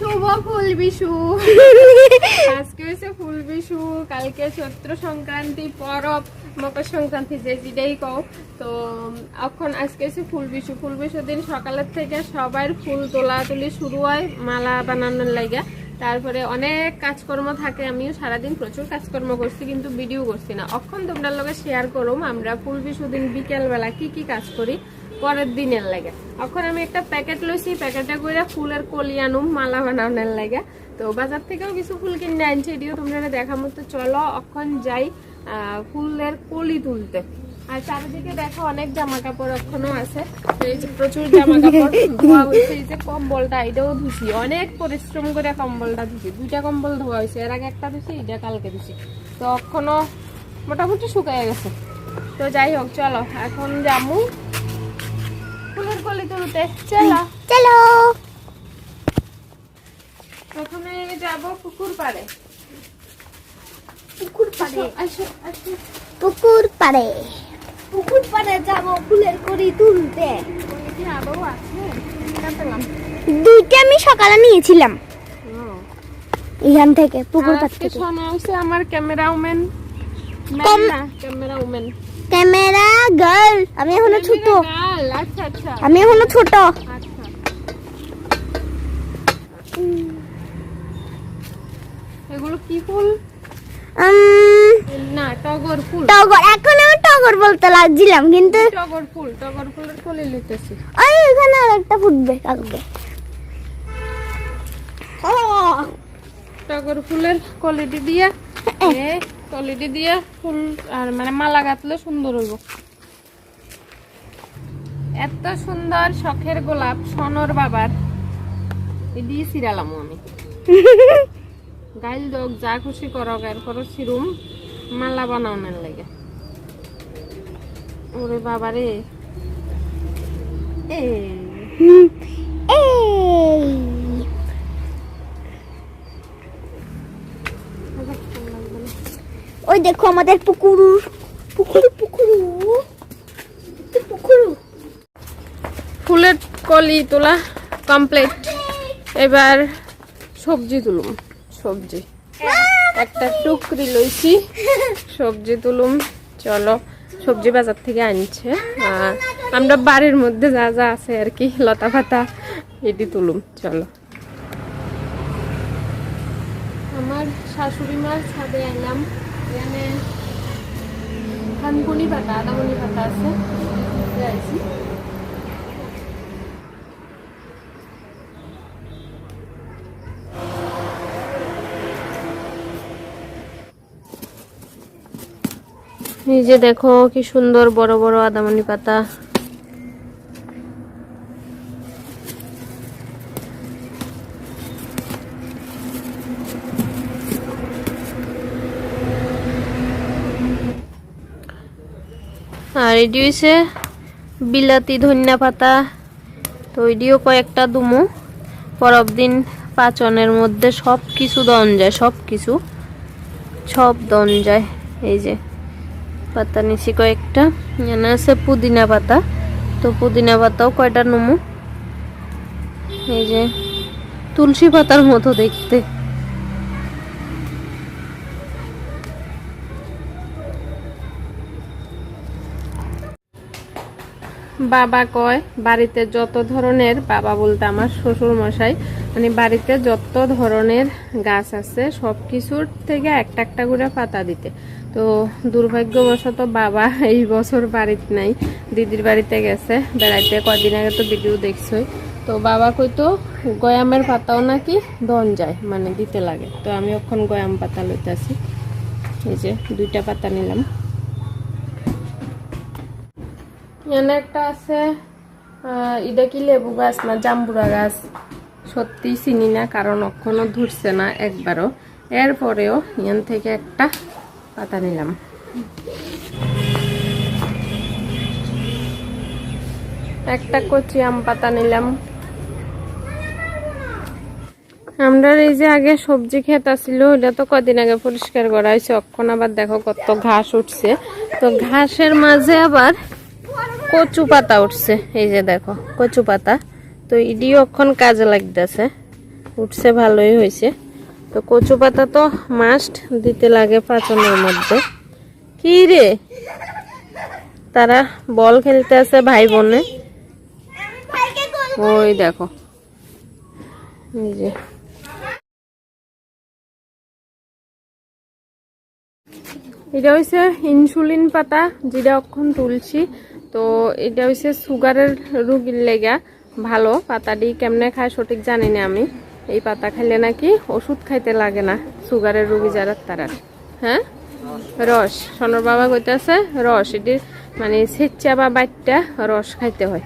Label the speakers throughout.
Speaker 1: শুভ ফুল বিশু আজকে হয়েছে ফুল কালকে চৈত্র সংক্রান্তি, পরব, মকর সংক্রান্তি, যে যেটাই তো, এখন আজকে ফুল ফুল দিন সকালের থেকে ফুল তোলা তুলি শুরু হয় মালা বানানোর লাগে তারপরে অনেক কাজকর্ম থাকে। আমিও সারাদিন প্রচুর কাজকর্ম করছি, কিন্তু ভিডিও করছি না। অখন তোমরা লগে শেয়ার করুম আমরা ফুল বিশু দিন বিকেলবেলা কি কি কাজ করি। পরের দিনের লাগে। এখন আমি একটা প্যাকেট লইছি প্যাকেটে করে ফুলের কলি আনুম, মালা বানানোর লাগে। তো বাজার থেকেও কিছু ফুল কিনে আনছি, এটিও তোমরা দেখা মতো। চলো, এখন যাই ফুলের কলি তুলতে। আর চারিদিকে দেখো অনেক জামা কাপড় এখনও আছে যে প্রচুর জামা কাপড় ধোয়া এই যে কম্বলটা, এটাও ধুছি। অনেক পরিশ্রম করে কম্বলটা ধুছি। দুইটা কম্বল ধোয়া হয়েছে এর আগে একটা ধুছি এটা কালকে ধুছি। তো এখনও মোটামুটি শুকায় গেছে। তো যাই হোক, চলো, এখন যামু। ফুলের তুলতে চলো।
Speaker 2: চলো।
Speaker 1: প্রথমে যাব পুকুর পাড়ে।
Speaker 2: পুকুর পাড়ে?
Speaker 1: আসো আসো
Speaker 2: পুকুর পাড়ে। পুকুর পাড়ে যাব ফুলের কড়ি তুলতে। দুইটা আমি সকালে নিয়েছিলাম। এখান থেকে পুকুর পাড় থেকে।
Speaker 1: শোনা আমার camera women camera women
Speaker 2: camera girl. আমি এখনও ছোট।
Speaker 1: আচ্ছা আচ্ছা
Speaker 2: আমি এখনও ছোট।
Speaker 1: আচ্ছা এগুলো কি ফুল? না টগর ফুল।
Speaker 2: টগর এখন আমি টগর বলতে লাগছিলাম কিন্তু
Speaker 1: টগর ফুল টগর ফুলের
Speaker 2: ওই এখানে আর একটা ফুটবে কালকে
Speaker 1: টগর ফুলের দিয়ে দিয়ে ফুল আর মানে মালা গাঁথলে সুন্দর হইব। এত সুন্দর শখের গোলাপ সনর বাবার। এটি সিরালাম আমি। গাইল দোক যা খুশি করক এরপরও সিরুম মালা বানানোর লাগে। ওরে বাবারে
Speaker 2: ওই দেখো আমাদের পুকুর। পুকুর পুকুর।
Speaker 1: ফুলের কলি তোলা কমপ্লিট এবার সবজি তুলুম। সবজি। একটা টুকরি লইছি। সবজি তুলুম। চলো, সবজি বাজার থেকে আনছে। আমরা বাড়ির মধ্যে যা যা আছে আর কি, লতা পাতা, এটি তুলুম। চলো। আমার শাশুড়ি মার ছাদে এলাম। এখানে পাতা আদামনি পাতা আছে। এই যে দেখো, কি সুন্দর বড় বড় আদামনি পাতা। আর এটি হয়েছে বিলাতি ধনিয়া পাতা। তো এটিও কয়েকটা দুমু। পরব দিন পাচনের মধ্যে সব কিছু দন যায় সব কিছু সব দন যায়, এই যে। পাতা নিছি কয়েকটা। এখানে আছে পুদিনা পাতা। তো পুদিনা পাতাও কয়টা নমু? এই যে, তুলসী পাতার মতো দেখতে। বাবা কয়, বাড়িতে যত ধরনের, বাবা বলতে আমার শ্বশুর মশাই মানে বাড়িতে যত ধরনের গাছ আছে সব কিছুর থেকে একটা একটা করে পাতা দিতে। তো দুর্ভাগ্যবশত বাবা এই বছর বাড়িতে নাই, দিদির বাড়িতে গেছে, বেড়াইতে কদিন আগে তো ভিডিও দেখছই। তো বাবা কইতো, গয়ামের পাতাও নাকি দন যায় মানে দিতে লাগে। তো আমি এখন গয়াম পাতা লইতেছি। এই যে দুইটা পাতা নিলাম। এখানে একটা আছে এটা কি লেবু গাছ না জাম্বুরা গাছ? সত্যি চিনি না, কারণ এখনও ধরছে না একবারও। এরপরেও এখান থেকে একটা পাতা নিলাম। একটা কচি আম পাতা নিলাম। আমরা এই যে আগে সবজি ক্ষেত ছিল ওটা তো কদিন আগে পরিষ্কার করা হয়েছে। অক্ষণ আবার দেখো কত ঘাস উঠছে। তো ঘাসের মাঝে আবার কচু পাতা উঠছে। এই যে দেখো, কচু পাতা। তো ইডিও অক্ষণ কাজে লাগতেছে। উঠছে ভালোই হয়েছে। তো কচু পাতা তো মাস্ট দিতে লাগে পাচনের মধ্যে। কি রে? তারা বল খেলতে আছে ভাই বোনে। ওই দেখো। যে। এটা হচ্ছে ইনসুলিন পাতা যেটা অক্ষণ তুলছি। তো এটা হচ্ছে সুগারের রুগীর লেগা। ভালো, পাতাটি কেমনে খায় সঠিক জানি না আমি। এই পাতা খাইলে নাকি ওষুধ খাইতে লাগে না, সুগারের রুগী যারা তারা। হ্যাঁ? রস, সোনার বাবা কইতেছে, রস, এটি মানে স্বেচ্ছা বা বাচ্চা রস খাইতে হয়।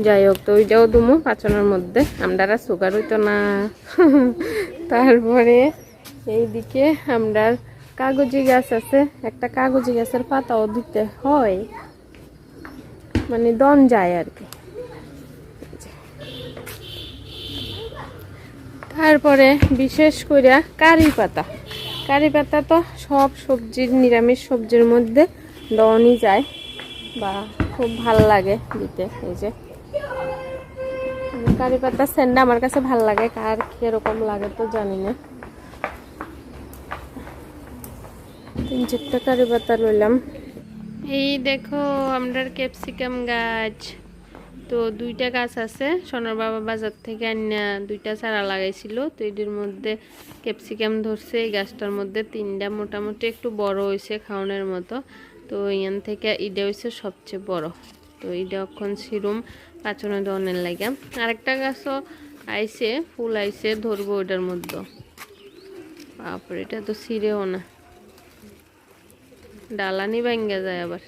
Speaker 1: যাই হোক, তো ওইটাও দুমু পাচনের মধ্যে আমরা সুগার হইতো না। তারপরে এইদিকে আমরা কাগজি গাছ আছে, একটা কাগজি গাছের পাতাও দিতে হয়। মানে দন যায় আর কি। তারপরে বিশেষ করে কারি পাতা। কারি পাতা তো সব সবজির, নিরামিষ সবজির মধ্যে দনই যায় বা খুব ভালো লাগে দিতে, এই যে। কারি পাতা সেন্ডা আমার কাছে ভালো লাগে, কার কীরকম লাগে তো জানি না। তিন চারটা কারি পাতা লইলাম। এই দেখো আমরার ক্যাপসিকাম গাছ। তো দুইটা গাছ আছে। সোনার বাবা বাজার থেকে আনিয়া দুইটা চারা লাগাইছিল। তো এটির মধ্যে ক্যাপসিকাম ধরছে। এই গাছটার মধ্যে তিনটা মোটামুটি একটু বড় হয়েছে খাওয়ানোর মতো। তো ইয়ান থেকে ইডে হয়েছে সবচেয়ে বড়। তো ইডে অক্ষণ সিরুম পাচনে দনের লাগে। আরেকটা গাছও আইছে, ফুল আইছে, ধরবো ওটার মধ্যে। বাপরে, এটা তো সিরেও না। ডালানি ভাঙ্গা যায় আবার।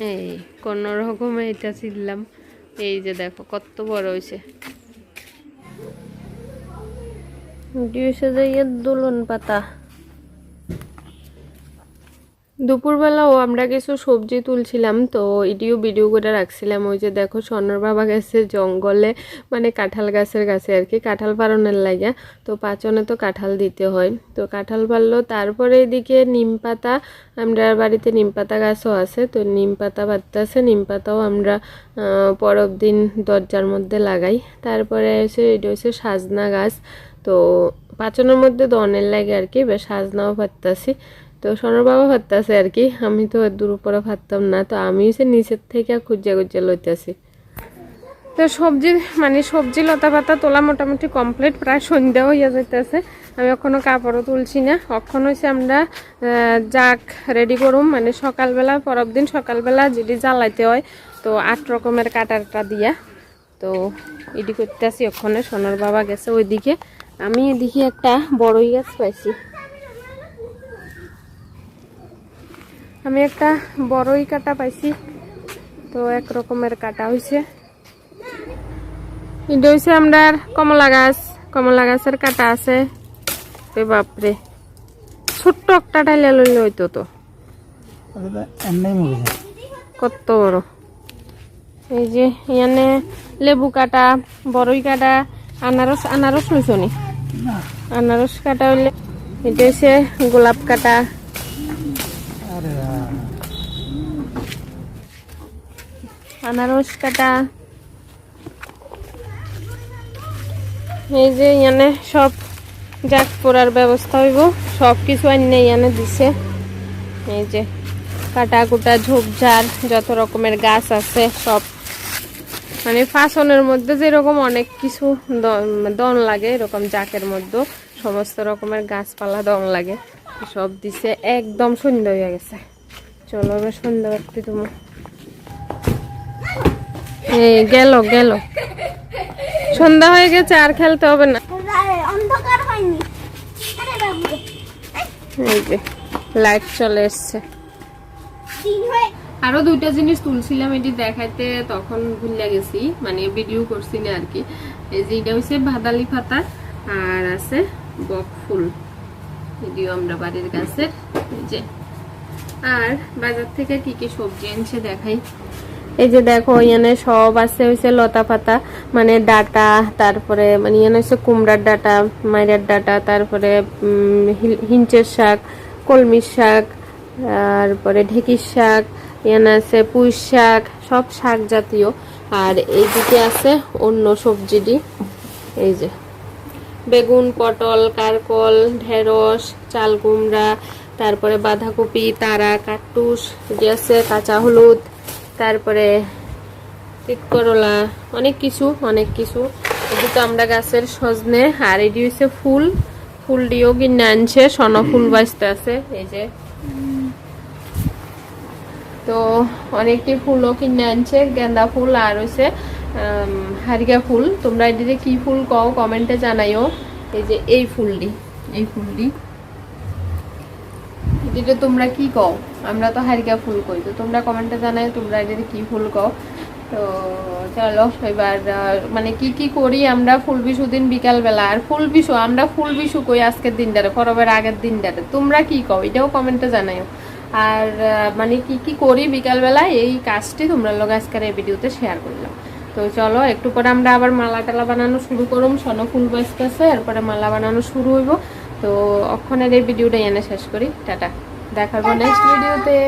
Speaker 1: এই, কোন রকমে এটা ছিললাম এই যে দেখো, কত বড় হয়েছে। ডিউসে যে ইয়ে দোলন পাতা। দুপুরবেলাও আমরা কিছু সবজি তুলছিলাম, তো এটিও ভিডিও করে রাখছিলাম। ওই যে দেখো, স্বর্ণর বাবা গেছে জঙ্গলে মানে কাঁঠাল গাছের গাছে আর কি, কাঁঠাল পারনের লাগে। তো পাচনে তো কাঁঠাল দিতে হয়। তো কাঁঠাল পারল তারপরে এদিকে নিম পাতা, আমরা বাড়িতে নিম পাতা গাছও আছে, তো নিম পাতা বাড়তেছে। নিম পাতাও আমরা পরব দিন দরজার মধ্যে লাগাই। তারপরে হচ্ছে এটা হচ্ছে সাজনা গাছ। তো পাচনের মধ্যে দনের লাগে আর কি বেশ সাজনাও পারতাছি তো সোনার বাবা ভাবতেছে আর কি, আমি তো দূর উপরে ভাবতাম না, তো আমি সে নিচের থেকে খুঁজে খুঁজে লইতেছি। তো সবজি মানে সবজি লতা পাতা তোলা মোটামুটি কমপ্লিট প্রায় সন্ধ্যা হইয়া যাইতেছে। আমি এখনও কাপড়ও তুলছি না। অক্ষণ হয়েছে আমরা যাক রেডি করুম। মানে সকালবেলা পরব দিন সকালবেলা যেটি জ্বালাইতে হয়, তো আট রকমের কাটারটা দিয়া। তো এটি করতেছি ওখানে সোনার বাবা গেছে ওইদিকে। আমি এদিকে একটা বড়ই গাছ পাইছি। আমি একটা বড়ই কাটা পাইছি। তো এক রকমের কাটা হয়েছে এটা হয়েছে আমরা কমলা গাছ। কমলা গাছের কাটা আছে। এ বাপরে। ছোট্ট একটা ডাইলে লইলে হইতো তো। কত বড়। এই যে এখানে লেবু কাটা বড়ই কাটা আনারস আনারস লইছ নি? আনারস কাটা হইলে এটা হচ্ছে গোলাপ কাটা। আনারস কাটা। এই যে ইয়ানে সব যাক পড়ার ব্যবস্থা হইব, সব কিছু আনিয়ে ইয়ানে দিছে। এই যে কাটা কুটা ঝোপঝাড় যত রকমের গাছ আছে সব। মানে ফাসনের মধ্যে যেরকম অনেক কিছু দন লাগে, এরকম জাকের মধ্যে সমস্ত রকমের গাছপালা দন লাগে। সব দিছে, একদম সন্ধ্যা হয়ে গেছে। চলো এবার সন্ধ্যা করতে তুমি গেল গেল। সন্ধ্যা হয়ে গেছে, আর খেলতে হবে না। লাইট চলে এসছে। আরও দুইটা জিনিস তুলছিলাম, এটি দেখাইতে তখন ভুলে গেছি মানে ভিডিও করছি না আর কি। এই যে, এটা হচ্ছে ভাদালি পাতা, আর আছে বক ফুল। এটিও আমরা বাড়ির গাছের যে। আর বাজার থেকে কি কি সবজি এনেছে দেখাই। এই যে দেখো, এখানে সব আছে হচ্ছে লতা পাতা মানে ডাটা, তারপরে মানে এখানে হচ্ছে কুমড়ার ডাটা, মাইরার ডাটা, তারপরে হিঞ্চের শাক, কলমির শাক, তারপরে ঢেকির শাক, এখানে আছে পুঁই শাক, সব শাক জাতীয়। আর এইদিকে আছে অন্য সবজিটি, এই যে। বেগুন, পটল, কারকল, ঢেঁড়স, চাল কুমড়া, তারপরে বাঁধাকপি, তারা কাট্টুস এটি আছে কাঁচা হলুদ, তারপরে করলা অনেক কিছু অনেক কিছু। এটি তো আমরা গাছের সজনে, আর এটি হচ্ছে ফুল। ফুল দিয়েও কিনে আনছে স্বর্ণ ফুল বাঁচতে আছে, এই যে। তো অনেকটি ফুলও কিনে আনছে, গেন্দা ফুল, আর হচ্ছে হারিকা ফুল, তোমরা এটিতে কি ফুল কও? কমেন্টে জানাইও। এই যে এই ফুলটি এই ফুলটি। এটিতে তোমরা কি কও? আমরা তো হারিকা ফুল কই, তো তোমরা কমেন্টে জানাই তোমরা এটিতে কি ফুল কও। তো চলো, এবার মানে কি কি করি আমরা ফুল বিশু দিন বিকালবেলা? আর ফুল বিশু আমরা ফুল বিশু কই আজকের দিনটারে, পরবের আগের দিনটারে? তোমরা কি কও? এটাও কমেন্টে জানাইও। আর মানে কি কি করি বিকাল বেলা এই কাজটি তোমরা লোক আজকের এই ভিডিওতে শেয়ার করলাম। তো চলো একটু পরে আমরা আবার মালা টালা বানানো শুরু করুম। সন ফুল বাঁচতেছে এরপরে মালা বানানো শুরু হইব। তো অক্ষণের এই ভিডিওটাই এনে শেষ করি। টাটা। দেখাবো নেক্সট ভিডিওতে